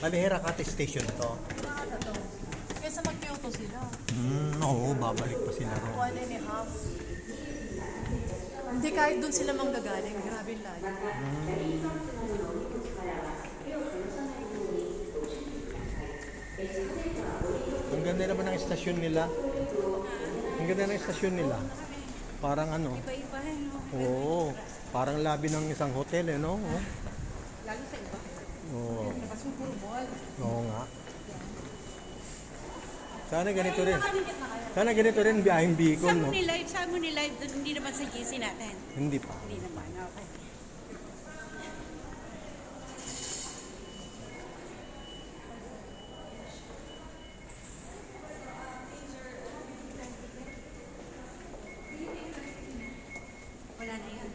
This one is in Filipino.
Bali, Herakati Station to. Nakaka to. Kesa mag-Kyoto sila. Hmm, oo, babalik pa sila ron. One and a half. Hindi kahit doon sila manggagaling. Grabe yung layo. Ang ganda naman ng istasyon nila. Ang ganda ng istasyon nila. Parang ano, Iba-iba, no? oo, parang labi ng isang hotel eh, no? Lalo sa oo nga. Sana ganito rin. Sana ganito rin biyaheng Bicol, Sa no? mo ni live, sa mo ni live, doon hindi naman sa GC natin. Hindi pa. Hindi naman, okay. Wala na yan.